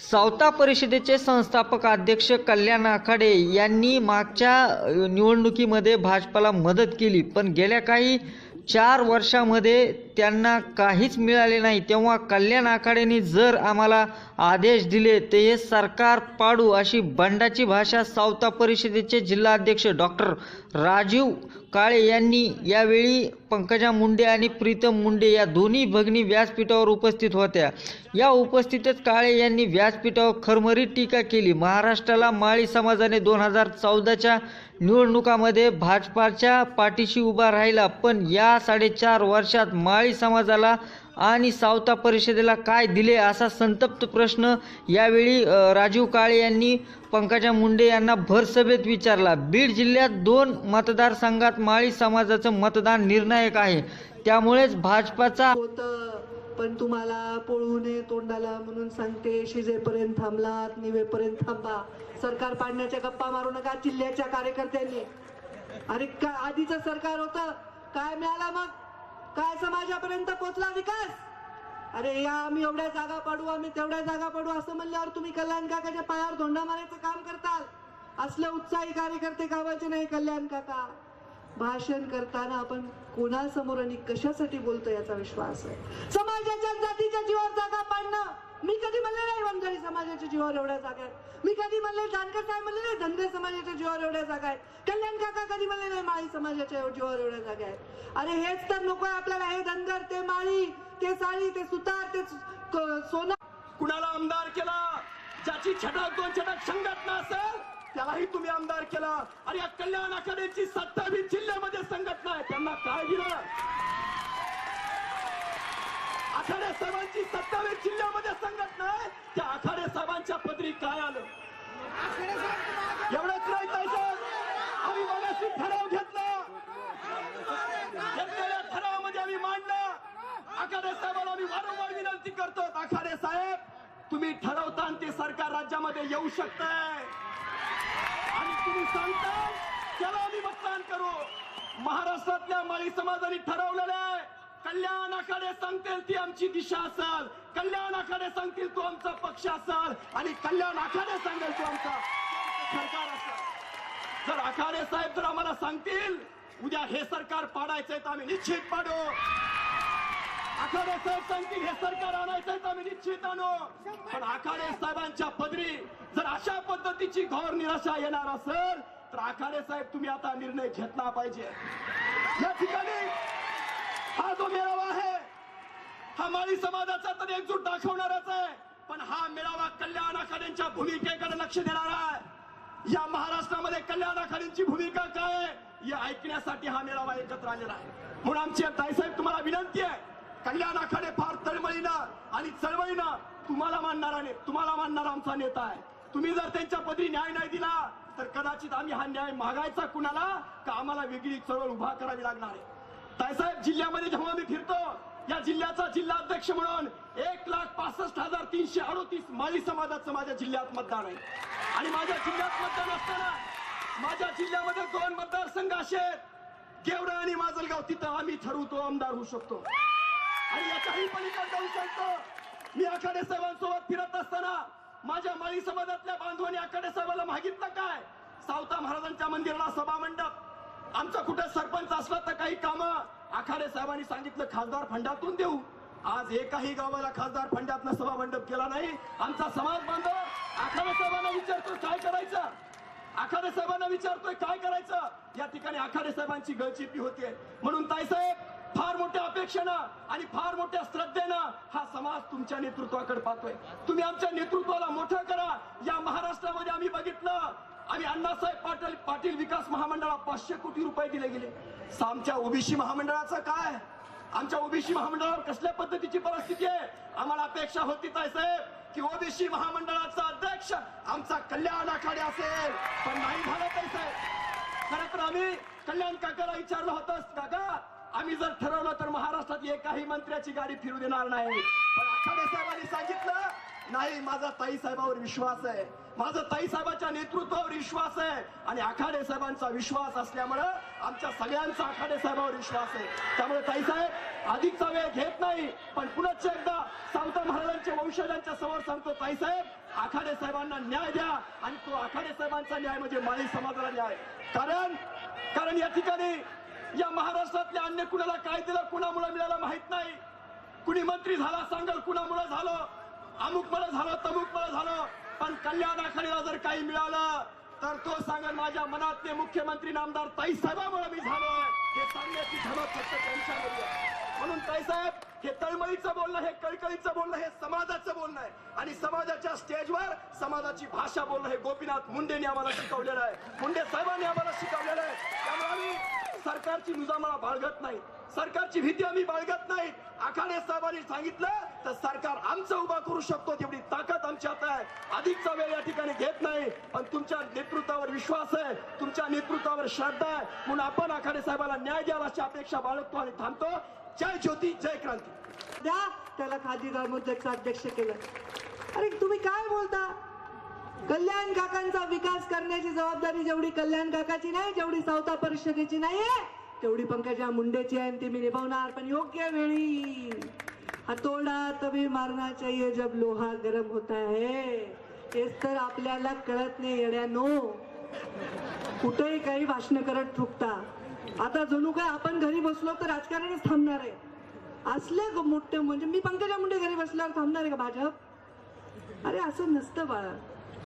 सावता परिषदेचे संस्थापक अध्यक्ष कल्याण आखाडे यांनी मागच्या निवडणुकीमध्ये भाजपाला मदत केली. पण गेल्या काही चार वर्षामध्ये त्यांना काहीच मिळाले नाही. तेव्हा कल्याण आखाडेने जर आम्हाला आदेश दिले ते हे सरकार पाडू अशी बंडाची भाषा सावता परिषदेचे जिल्हाध्यक्ष डॉक्टर राजीव काळे यांनी यावेळी पंकजा मुंडे आणि प्रीतम मुंडे या दोन्ही भगिनी व्यासपीठावर उपस्थित होत्या. या उपस्थितीत काळे यांनी व्यासपीठावर खरमरीत टीका केली. महाराष्ट्राला माळी समाजाने दोन हजार चौदाच्या निवडणुकामध्ये भाजपाच्या पाठीशी उभा राहिला पण या साडेचार वर्षात माळी समाजाला आणि सावता परिषदेला काय दिले असा संतप्त प्रश्न यावेळी राजीव काळे यांनी पंकजा मुंडे यांना भरसभेत विचारला. बीड जिल्ह्यात दोन मतदारसंघात माळी समाजाचं मतदान निर्णायक आहे. त्यामुळेच भाजपाचा पण तुम्हाला पळू नये तोंडाला म्हणून सांगते शिजेपर्यंत थांबलात निवेपर्यंत थांबा. सरकार पाडण्याच्या गप्पा मारू नका जिल्ह्याच्या कार्यकर्त्यांनी. अरे काय आधीचं सरकार होतं काय मिळाला मग? काय समाजापर्यंत पोचला विकास? अरे या आम्ही एवढ्या जागा पाडू आम्ही तेवढ्या जागा पाडू असं म्हणल्यावर तुम्ही कल्याण काकाच्या पायावर धोंडा मारायचं काम करताल? असले उत्साही कार्यकर्ते गावाचे नाही कल्याण काका. भाषण करताना आपण कोणासमोर आणि कशासाठी बोलतो याचा विश्वास आहे. समाजाच्या जातीच्या जीवावर जागा पाडणं. मी कधी म्हणले नाही वंजारी समाजाच्या जीवावर एवढ्या जागा आहेत मी कधी म्हणले जानकर साहेब म्हणले नाही धनगर समाजाच्या जीवावर एवढ्या जागा आहेत कल्याण काका कधी म्हणले नाही माळी समाजाच्या जीवावर एवढ्या जागा आहेत अरे हेच तर नको आपल्याला हे धनगर ते माळी ते साळी ते सुतार ते सोना. कुणाला आमदार केला? ज्याची छटाक दोन छटाक संघटना असेल त्यालाही तुम्ही आमदार केला. आणि या कल्याण आखाड्याची सत्तावीस जिल्ह्यामध्ये संघटना आहे त्यांना काय दिलं? आखाड्या साहेबांची सत्तावीस जिल्ह्यामध्ये संघटना आहे त्या आखाडे साहेबांच्या पदरी काय आलं? एवढंच नाही साहेब आम्ही मगाशी ठराव घेतला. घेतलेल्या ठरावामध्ये आम्ही मांडलं. आखाडे साहेबांना आम्ही वारंवार विनंती करतो आखाडे साहेब तुम्ही ठरवता ते सरकार राज्यामध्ये येऊ शकतंय. आणि तुम्ही सांगता त्याला आम्ही मतदान करू. महाराष्ट्रातल्या माळी समाजाने ठरवलेलं आहे. कल्याणाकडे सांगतील ती आमची दिशा असाल. कल्याणाकडे सांगतील तो आमचा पक्ष असाल. आणि कल्याण आखाडे सांगेल तो आमचा सरकार असाल. जर आखाडे साहेब जर आम्हाला सांगतील उद्या हे सरकार पाडायचंय तर आम्ही निश्चित पाडू. आखाडे साहेब सांगतील हे सरकार आणायचंय तर आम्ही निश्चित आणू. पण आखाडे साहेबांच्या पदरी जर अशा पद्धतीची घोर निराशा येणार असेल तर आखाडे साहेब तुम्ही आता निर्णय घेतला पाहिजे. या ठिकाणी हा जो मेळावा आहे. हा माळी समाजाचा तर एकजूट दाखवणारच आहे. पण हा मेळावा कल्याण आखाड्यांच्या भूमिकेकडे लक्ष देणार आहे. या महाराष्ट्रामध्ये कल्याण आखाड्यांची भूमिका काय आहे हे ऐकण्यासाठी हा मेळावा एकत्र आलेला आहे. म्हणून आमची ताईसाहेब तुम्हाला विनंती आहे कल्याण आखाडे फार तळमळीनं आणि चळवळीनं तुम्हाला मानणारा ने- तुम्हाला मानणारा आमचा नेता आहे. तुम्ही जर त्यांच्या पदरी न्याय नाही दिला तर कदाचित आम्ही हा न्याय मागायचा कुणाला का आम्हाला वेगळी चळवळ उभा करावी लागणार आहे? तायसाहेब जिल्ह्यामध्ये जेव्हा मी फिरतो या जिल्ह्याचा जिल्हाध्यक्ष म्हणून एक लाख पासष्ट हजार तीनशे अडोतीस माळी समाजाचं माझ्या जिल्ह्यात मतदान आहे. आणि माझ्या जिल्ह्यात मतदान असताना माझ्या जिल्ह्यामध्ये दोन मतदारसंघ असे आहेत गेवरा आणि माजलगाव तिथं आम्ही ठरवतो आमदार होऊ शकतो. आणि याच्याही पलीकडे जाऊ शकतो मी आखाडे साहेबांसोबत फिरत असताना माझ्या माळी समाजातल्या बांधवांनी आखाडे साहेबाला मागितलं काय? सावता महाराजांच्या मंदिराला सभा मंडप आमचा कुठे सरपंच असला तर काही काम आखाडे साहेबांनी सांगितलं खासदार फंडातून देऊ. आज एकाही गावाला खासदार फंडातनं सभा मंडप केला नाही. आमचा समाज बांधव आखाडे साहेबांना विचारतो काय करायचं? आखाडे साहेबांना विचारतोय काय करायचं? या ठिकाणी आखाडे साहेबांची गळचिपी होते. म्हणून ताईसाहेब फार मोठ्या अपेक्षेनं आणि फार मोठ्या श्रद्धेनं हा समाज तुमच्या नेतृत्वाकडे पाहतोय. तुम्ही आमच्या नेतृत्वाला मोठं करा. या आणि अण्णासाहेब पाटील पाटील विकास महामंडळाला पाचशे कोटी रुपये दिले गेले. आमच्या ओबीसी महामंडळाचं काय? आमच्या ओबीसी महामंडळावर कसल्या पद्धतीची परिस्थिती आहे? आम्हाला अपेक्षा होती साहेब की ओबीसी महामंडळाचा अध्यक्ष आमचा कल्याण आखाडे असेल. पण नाही झालं ताई साहेब. खरं तर आम्ही कल्याण काकाला विचारलं होतं काका आम्ही जर ठरवलं तर महाराष्ट्रात एकाही मंत्र्याची गाडी फिरू देणार नाही. पण आखाडे साहेबांनी सांगितलं नाही माझा ताई साहेबावर विश्वास आहे. माझा ताईसाहेबांच्या नेतृत्वावर विश्वास आहे आणि आखाडे साहेबांचा विश्वास असल्यामुळं आमच्या सगळ्यांचा आखाडे साहेबांवर विश्वास आहे. त्यामुळे ताईसाहेब अधिकचा वेळ घेत नाही पण पुनश्च एकदा सावता महाराजांच्या वंशजांच्या समोर सांगतो ताईसाहेब आखाडे साहेबांना न्याय द्या आणि तो आखाडे साहेबांचा न्याय म्हणजे माळी समाजाला न्याय. कारण कारण या ठिकाणी या महाराष्ट्रातल्या अन्य कुणाला काय दिलं कुणामुळे मिळालं माहीत नाही. कुणी मंत्री झाला सांगल कुणामुळे झालं अमुक मला झालं तमुक मला झालं. पण कल्याण आखाडीला जर काही मिळालं तर तो सांगेल माझ्या मनातले मुख्यमंत्री नामदार ताईसाहेबामुळे मी झालोय. हे सांगण्याची धमक फक्त त्यांच्यामध्ये म्हणून ताईसाहेब हे तळमळीचं बोलणं हे कळकळीचं बोलणं हे समाजाचं बोलणं आहे. आणि समाजाच्या स्टेजवर समाजाची भाषा बोलणं हे गोपीनाथ मुंडेंनी आम्हाला शिकवलेलं आहे. मुंडे साहेबांनी आम्हाला शिकवलेलं आहे. त्यामुळे आम्ही सरकारची मुजामळा बाळगत नाही. सरकारची भीती आम्ही बाळगत नाही. आखाडे साहेबांनी सांगितलं तर सरकार आमचं उभा करू शकतो तेवढी ताकद आमच्यात आहे. अधिकचा वेळ या ठिकाणी घेत नाही पण तुमच्या नेतृत्वावर विश्वास आहे तुमच्या नेतृत्वावर श्रद्धा आहे. म्हणून आपण आखाडे साहेबांना न्याय द्यावा अशी अपेक्षा बाळगतो आणि थांबतो. जय ज्योती जय क्रांती. द्या त्याला खादी ग्रामोद्योगचा अध्यक्ष केलं. अरे तुम्ही काय बोलता? कल्याण काकांचा विकास करण्याची जबाबदारी जेवढी कल्याण काकाची नाही जेवढी सावता परिषदेची नाहीये तेवढी पंकजा मुंडेची आहे आणि ती मी निभावणार पण योग्य वेळी. हतोडा तभी मारना चाहिए जब लोहा गरम होता है। तेच तर आपल्याला कळत नाही येण्यानो कुठेही काही भाषण करत ठुकता. आता जणू काय आपण घरी बसलो तर राजकारणच थांबणार आहे. असले मोठे म्हणजे मी पंकजा मुंडे घरी बसल्यावर थांबणार आहे का भाजप? अरे असं नसतं बाळा.